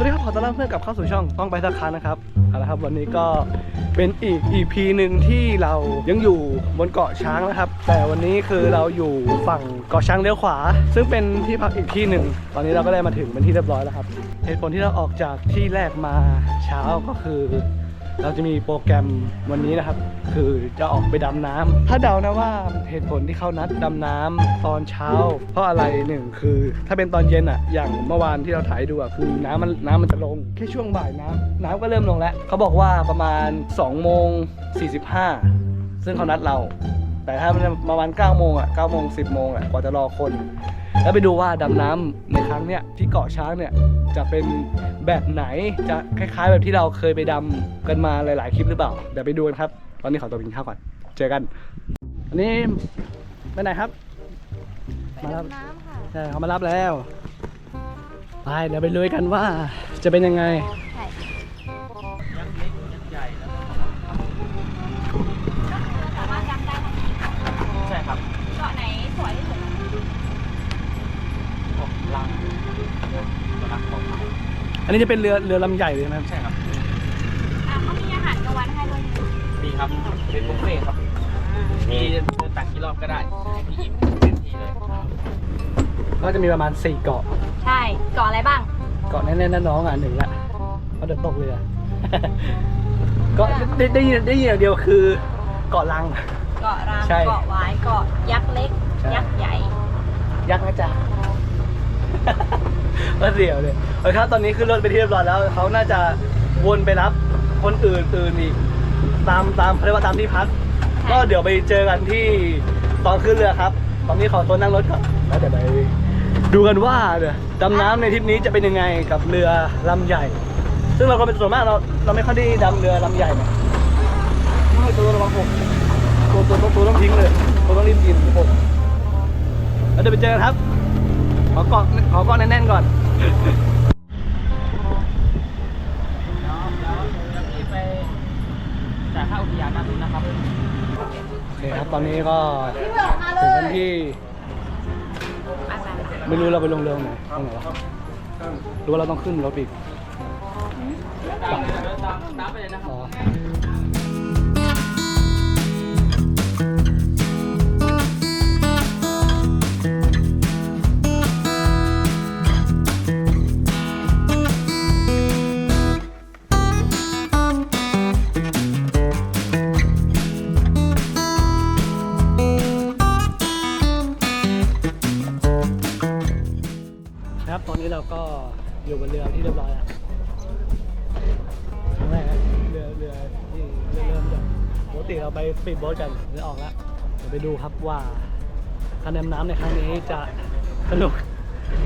สวัสดีครับขอต้อนรับเพื่อนกลับเข้าสู่ช่องต้องไปสักครั้งนะครับเอาละครับ วันนี้ก็เป็นอีก EP หนึ่งที่เรายังอยู่บนเกาะช้างนะครับ แต่วันนี้คือเราอยู่ฝั่งเกาะช้างเลี้ยวขวา ซึ่งเป็นที่พักอีกที่หนึ่ง ตอนนี้เราก็ได้มาถึงเป็นที่เรียบร้อยแล้วครับ เหตุผลที่เราออกจากที่แรกมาเช้าก็คือ เราจะมีโปรแกรมวันนี้นะครับ คือจะออกไปดำน้ำถ้าเดานะว่าเหตุผลที่เขานัดดำน้ำตอนเช้า เพราะอะไรหนึ่งคือ ถ้าเป็นตอนเย็นอะอย่างเมื่อวานที่เราถ่ายดูอะคือน้ำมันน้ำมันจะลงแค่ช่วงบ่ายน้ำน้ำก็เริ่มลงแล้ว เขาบอกว่าประมาณ2โมง45 ซึ่งเขานัดเรา แต่ถ้ามันประมาณ9โมงอะ9โมง10โมงอะกว่าจะรอคน แล้วไปดูว่าดำน้ำในครั้งเนี้ยที่เกาะช้างเนี่ยจะเป็นแบบไหนจะคล้ายๆ แบบที่เราเคยไปดำกันมาหลาย ๆ คลิปหรือเปล่าเดี๋ยวไปดูกันครับ ตอนนี้ขอตัวไปกินข้าวก่อนเจอกัน อันนี้ไปไหนครับ ไปดำน้ำค่ะ ใช่เขามารับแล้วไปเดี๋ยวไปลุยกันว่าจะเป็นยังไง อันนี้จะเป็นเรือเรือลำใหญ่เลยนะครับ ใช่ครับ อะเขามีอาหารกลางวันให้ด้วยมีครับ เป็นบุฟเฟ่ต์ครับ มีเดินตักกี่รอบก็ได้มีอิ่มเต็มที่เลยก็จะมีประมาณ 4 เกาะ ใช่เกาะอะไรบ้างเกาะแน่ๆนะน้องอะหนึ่งละเพราะเดินตกเรือ ก็ได้ได้ยินได้ยินอย่างเดียวคือเกาะลัง เกาะรามใช่เกาะหวายเกาะยักษ์เล็ก ใช่ ยักษ์ใหญ่ ยักษ์นะจ๊ะ ก็เสียวเลยโอเคครับตอนนี้ขึ้นรถไปที่เรียบร้อยแล้วเขาน่าจะวนไปรับคนอื่นอื่นอีกตามตามเขาเรียกว่าตามที่พักก็เดี๋ยวไปเจอกันที่ตอนขึ้นเรือครับ ตอนนี้ขอตัวนั่งรถก่อนแล้วเดี๋ยวไปดูกันว่าเดี๋ยวดำน้ำในทริปนี้จะเป็นยังไงกับเรือลำใหญ่ ซึ่งเราก็เป็นส่วนมากเราเราไม่ค่อยได้ดำเรือลำใหญ่เนี่ยไม่ตัวระวังหกตัวตัวตัวตัวต้องทิ้งเลยตัวต้องรีบกินหกแล้วเดี๋ยวไปเจอกันครับ ขอเกาะขอเกาะแน่นๆก่อนเดี๋ยวเดี๋ยวพี่ไปจ่ายค่าอุทยานด้านนู้นนะครับโอเคครับตอนนี้ก็ถึงกันที่ไม่รู้เราไปลงเรือตรงไหนตรงไหนวะหรือว่าเราต้องขึ้นรถอีกตามเดินตามน้ำไปเลยนะครับอ๋อครับ ติเราไปสปีดโบ๊ทกันเรือออกแล้วเดี๋ยวไปดูครับว่าการดำน้ำในครั้งนี้จะสนุก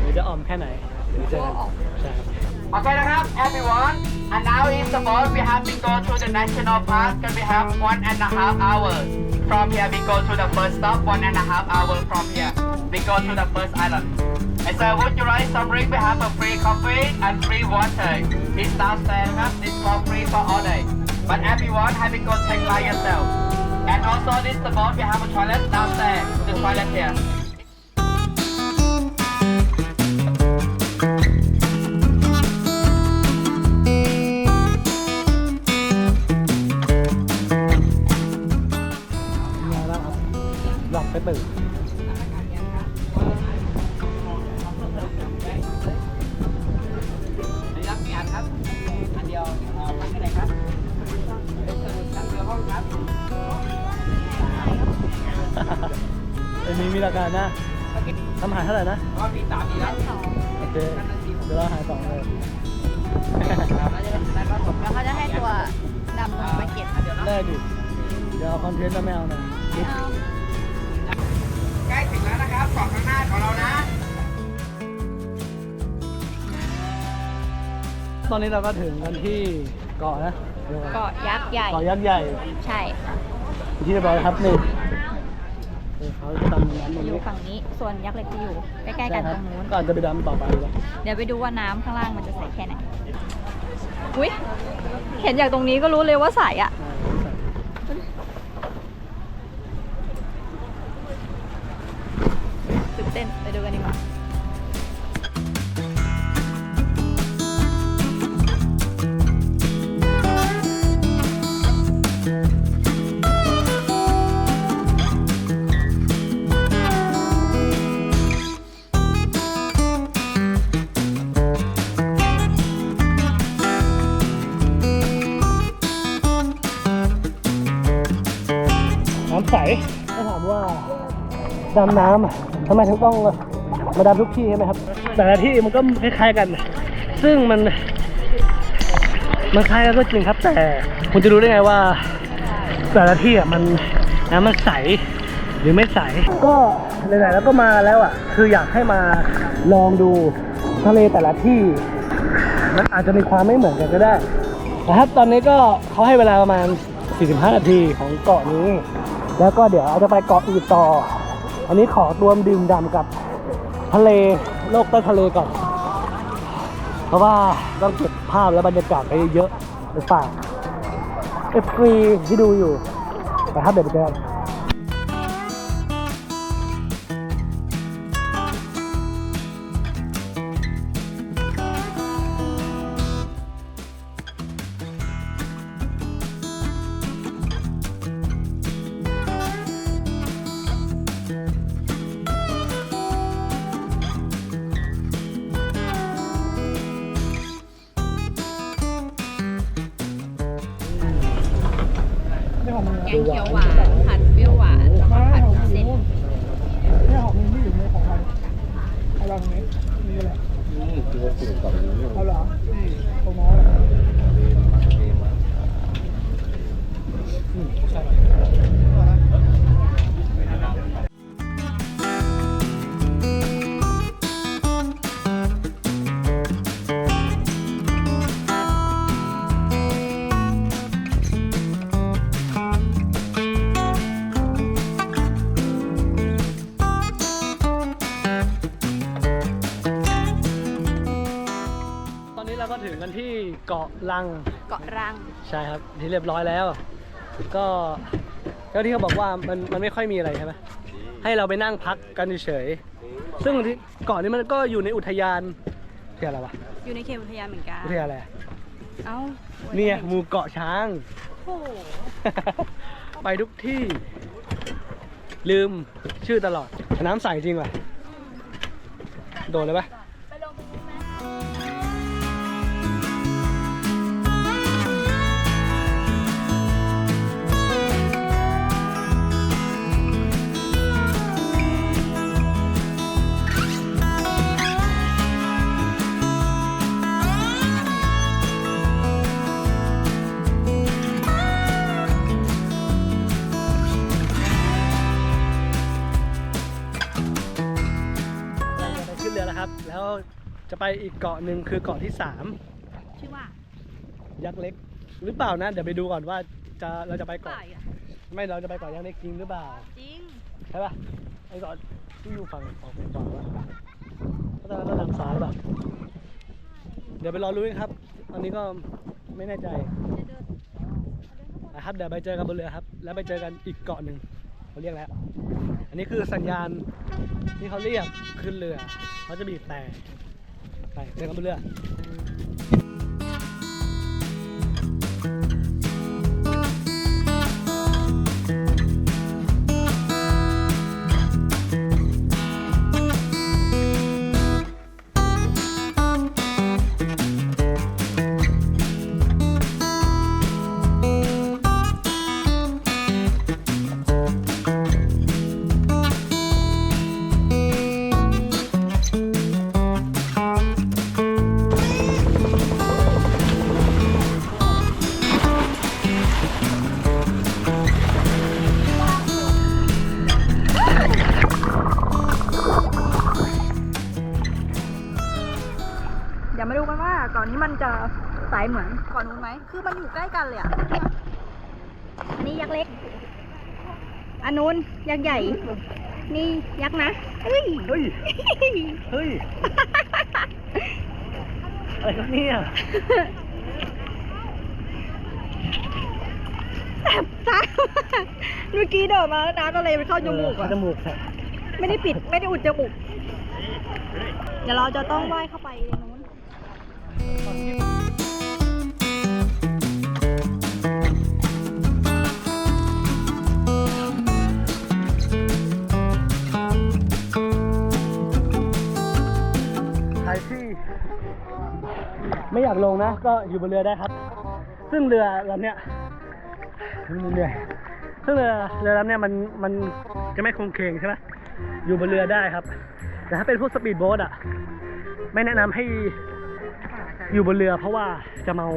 หรือจะอ่อมแค่ไหนเดี๋ยวเจอกันใช่ครับ Okay, นะครับ everyone. And now is the boat. We have to go to the national park and we have one and a half hours. From here, we go to the first stop, one and a half hours from here. We go to the first island. And so, would you like some drink? We have a free coffee and free water. It's downstairs, ครับ. It's for free for all day. But everyone having to take by yourself. And also this support we have a toilet downstairs. The toilet here. อห้องครับไอ้มีมีราคานะทำอาหารเท่าไหร่นะรอบที่สามดีแล้วโอเคเดี๋ยวเราหายสองเลยแล้วจะได้รับผมแล้วเขาจะให้ตัวดำลงไปเก็บแน่ดิเดี๋ยวเอาคอนเทนต์แล้วไม่เอานะใกล้ถึงแล้วนะครับเกาะข้างหน้าของเรานะ ตอนนี้เราก็ถึงกันที่เกาะนะ เดี๋ยวก่อนเกาะยักษ์ใหญ่ เกาะยักษ์ใหญ่ ใช่ที่เรียบร้อยครับนี่เออเขาจะดำน้ำตรงอยู่นี้ฝั่งนี้ส่วนยักษ์เล็กจะอยู่ใกล้ๆกันตรงนู้น ก็อาจจะไปดำต่อไปดีกว่าเดี๋ยวไปดูว่าน้ำข้างล่างมันจะใสแค่ไหน อุ้ยเห็นจากตรงนี้ก็รู้เลยว่าใสอะ ตื่นเต้นไปดูกันดีกว่า ดำน้ำอะทำไมถึงต้องมาดำทุกที่ใช่ไหมครับ แต่ละที่มันก็คล้ายๆกัน ซึ่งมัน มันคล้ายกันก็จริงครับ แต่คุณจะรู้ได้ไงว่า แต่ละที่อะมันน้ำมันใสหรือไม่ใส ก็ไหนๆแล้วก็มาแล้วอะ คืออยากให้มาลองดูทะเลแต่ละที่ มันอาจจะมีความไม่เหมือนกันก็ได้นะครับตอนนี้ก็เขาให้เวลาประมาณ 45 นาทีของเกาะนี้ แล้วก็เดี๋ยวเราจะไปเกาะอื่นต่อ อันนี้ขอรวมดื่มด่ำกับทะเลโลกใต้ทะเลก่อน เพราะว่าต้องเก็บภาพและบรรยากาศไปเยอะไปฝากเอฟซีที่ดูอยู่แต่ถ้าเด็ดไปกัน เขียวหวาน ผัดเปรี้ยวหวานแล้วก็ผัดวุ้นเส้นนี่ของมึงที่อยู่ในของใครเอาลองนี้นี่แหละเอาเหรอของน้อง ก็ถึงกันที่เกาะลัง เกาะรัง ใช่ครับที่เรียบร้อยแล้ว ก็เจ้าที่เขาบอกว่ามันมันไม่ค่อยมีอะไรใช่ไหมให้เราไปนั่งพักกันเฉยๆซึ่งที่เกาะนี้มันก็อยู่ในอุทยานเรียกอะไรวะอยู่ในเขตอุทยานเหมือนกัน อุทยานอะไรเอ้าเนี่ยหมู่เกาะช้าง โอ้โหไปทุกที่ ลืมชื่อตลอด น้ำใสจริงว่ะ โดนเลยปะ แล้วครับแล้วจะไปอีกเกาะหนึ่งคือเกาะที่สามชื่อว่ายักษ์เล็ก หรือเปล่านะ เดี๋ยวไปดูก่อนว่าจะเราจะไปเกาะเกาะอีกอะไม่เราจะไปเกาะยักษ์เล็กจริงหรือเปล่าจริงใช่ปะไอ้เกาะที่อยู่ฝั่งของฝั่งขวาวะก็ตอนนั้นเราทางซ้ายป่ะเดี๋ยวไปรอรู้นครับตอนนี้ก็ไม่แน่ใจนะครับเดี๋ยวไปเจอกันบนเรือครับ แล้วไปเจอกันอีกเกาะหนึ่ง เขาเรียกแล้ว อันนี้คือสัญญาณที่เขาเรียกขึ้นเรือเขาจะบีบแต่ไปเจอกันบนเรือ อมันอยู่ใกล้กันเลยอะเนี่ยอันนี้ยักษ์เล็ก อันนู้นยักษ์ใหญ่ นี่ยักษ์นะ เฮ้ย เฮ้ย เฮ้ย อะไรกันเนี่ยแสบตาเมื่อกี้เดินมาแล้วน้ำก็เลยไปเข้าจมูกเอออะ จมูกแสบไม่ได้ปิดไม่ได้อุดจมูก เดี๋ยวเราจะต้องว่ายเข้าไปในนู้น ไม่อยากลงนะ ก็อยู่บนเรือได้ครับ ซึ่งเรือลำเนี้ยมันเหนื่อยซึ่งเรือเรือลำเนี่ยมันมันจะไม่คงเคงใช่ไหมอยู่บนเรือได้ครับ แต่ถ้าเป็นพวกสปีดโบ๊ทอะ ไม่แนะนำให้อยู่บนเรือเพราะว่าจะเมา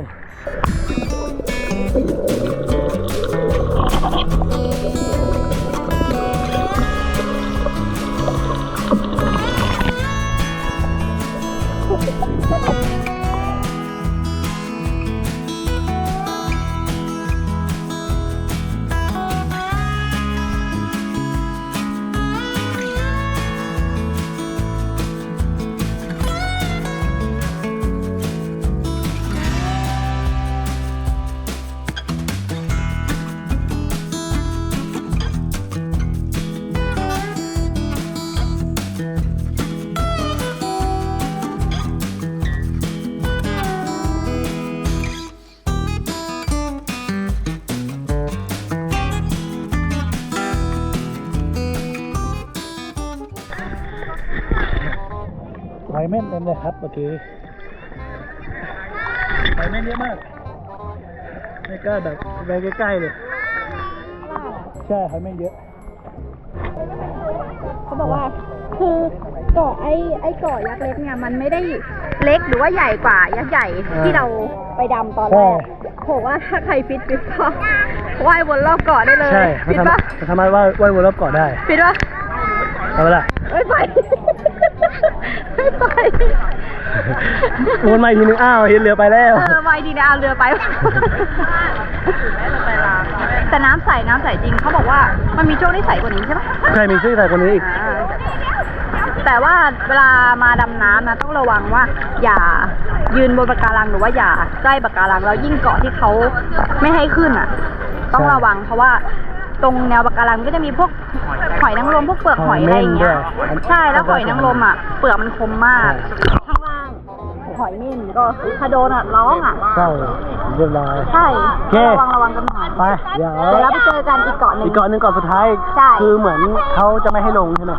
หอยเม่นเต็มเลยครับเมื่อกี้หอยเม่นเยอะมาก ไม่กล้าแบบไปใกล้ๆเลย ใช่หอยเม่นเยอะ เขาบอกว่าคือเกาะไอ้ไอ้เกาะยักษ์เล็กเนี่ยมันไม่ได้เล็กหรือว่าใหญ่กว่ายักษ์ใหญ่อ่าที่เราไปดำตอนแรกบอกว่าถ้าใครฟิตฟิตก็ว่ายวนรอบเกาะได้เลยใช่มันฟิตทำปะมันทำให้ว่าว่ายวนรอบเกาะได้ฟิตปะเอาไปละไม่ไปไม่ไป วนมาอีกทีนึงอ้าวเห็นเรือไปแล้ว เออไปดีนะเอาเรือไป แต่น้ำใสน้ำใสจริงเขาบอกว่ามันมีช่วงที่ใสกว่านี้ใช่ปะใช่มีชื่อใส่คนนี้อีกอ่าแต่ว่าเวลามาดำน้ำนะต้องระวังว่า อย่ายืนบนปะการังหรือว่าอย่าใกล้ปะการังแล้วยิ่งเกาะที่เขาไม่ให้ขึ้นอะ ต้องระวังเพราะว่า ตรงแนวปะการังก็จะมีพวกหอยนางรมพวกเปลือกหอยอะไรอย่างเงี้ยหอยเม่นด้วยใช่แล้วหอยนางรมอะเปลือกมันคมมากข้างล่างหอยเม่นก็ถ้าโดนอะร้องอะเศร้าเรียบร้อยใช่โอเคระวังระวังกันหน่อยไปเดี๋ยวเดี๋ยวเราไปเจอกันอีกเกาะหนึ่งอีกเกาะหนึ่งเกาะสุดท้ายใช่คือเหมือนเขาจะไม่ให้ลงใช่ไหม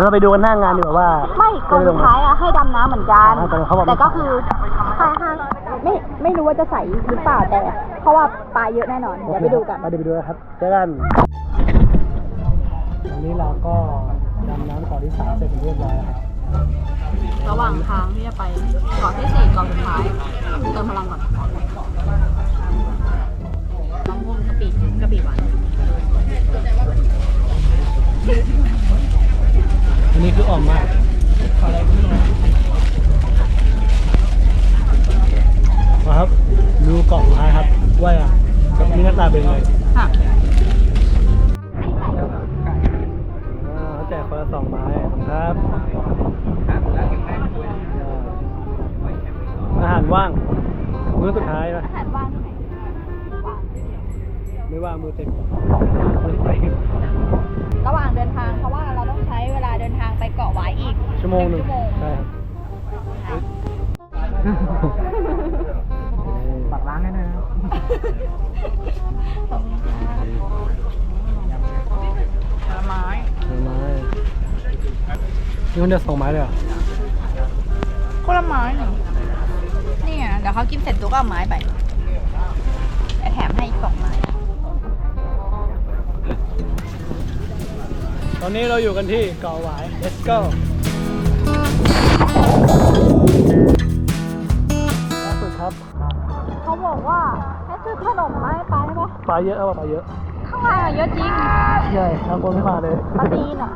เราไปดูกันหน้างานดีกว่าว่า ไม่เกาะสุดท้ายอะให้ดำน้ำเหมือนกัน อ่าแต่เขาบอก แต่ก็คือใช่ค่ะไม่ไม่รู้ว่าจะใสหรือเปล่าแต่เพราะว่าปลาเยอะแน่นอน เดี๋ยวไปดูกัน ไปดูไปดูนะครับเจอกันวันนี้เราก็ดำน้ำเกาะที่สามเสร็จเป็นเรียบร้อยแล้วครับระหว่างทางที่จะไปเกาะที่สี่เกาะสุดท้าย เติมพลังก่อนน้องพุ่มกะปิกะปิหวาน อันนี้คืออ่อมมากมาครับ ดูเกาะสุดท้ายครับ ว่าอะมีหน้าตาเป็นไงค่ะอ่าเขาแจกคนละสองไม้ครับอาหารว่าง มื้อสุดท้ายนะอาหารว่างที่ไหนไม่ว่างมือเต็มมื โมงหนึ่งชั่วโมงใช่ครับฝากร้านให้หน่อยนะไม้ไม้นี่คนเดียวสองไม้เลยเหรอคนละไม้หนึ่งนี่ไงเดี๋ยวเขากินเสร็จตัวก็เอาไม้ไปแต่แถมให้อีกสองไม้ ตอนนี้เราอยู่กันที่เกาะหวาย let's go ล่า สุดครับเขาบอกว่าให้ซื้อขนมมาให้ป้าใช่ปะปลาเยอะเอาปลาเยอะข้างล่างอะเยอะจริงใช่ทางคนไม่มาเลยปลาตีนอะ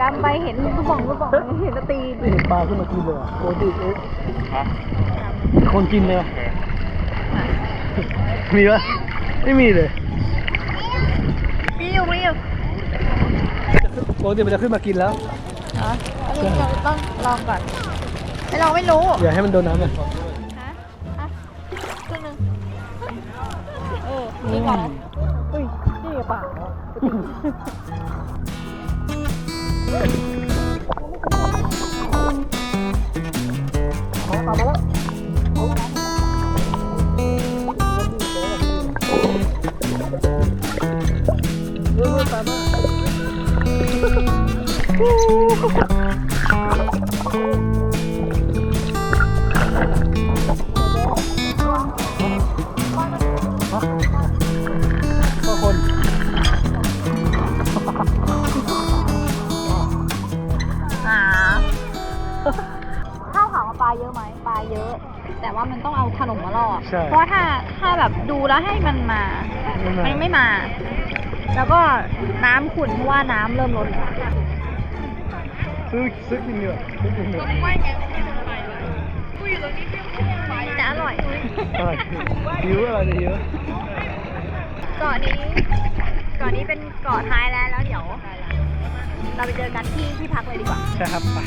ดำไปเห็นลูกบ่องลูกบ่องเห็นปลาตีนไม่เห็นปลาขึ้นมากินเลยอะโอ้ดิเอ๊ะมีคนกินเลยเหรอมีปะไม่มีเลยมีอยู่มีอยู่ปกติมันจะขึ้นมากินแล้ว เหรอเราต้องลองก่อน ไม่ลองไม่รู้อย่าให้มันโดนน้ำเลยฮะอะครึ่งหนึงเออนี่ก่อนนะอุ้ยนี่ ก็คนข้าวขาวปลาเยอะไหมปลาเยอะ แต่ว่ามันต้องเอาขนมมาลอใเพราะถ้าถ้าแบบดูแล้วให้มันมา มันไม่มา แล้วก็น้ำขุ่นเพราะว่าน้ำเริ่มลดแล้ว ซื้อซื้อกินเยอะซื้อกินเยอะแต่อร่อยอร่อยหิวอะไรเนี่ยเยอะเกาะนี้เกาะนี้เป็นเกาะท้ายแล้วแล้วเดี๋ยว เราไปเจอกันที่ที่พักเลยดีกว่าใช่ครับไป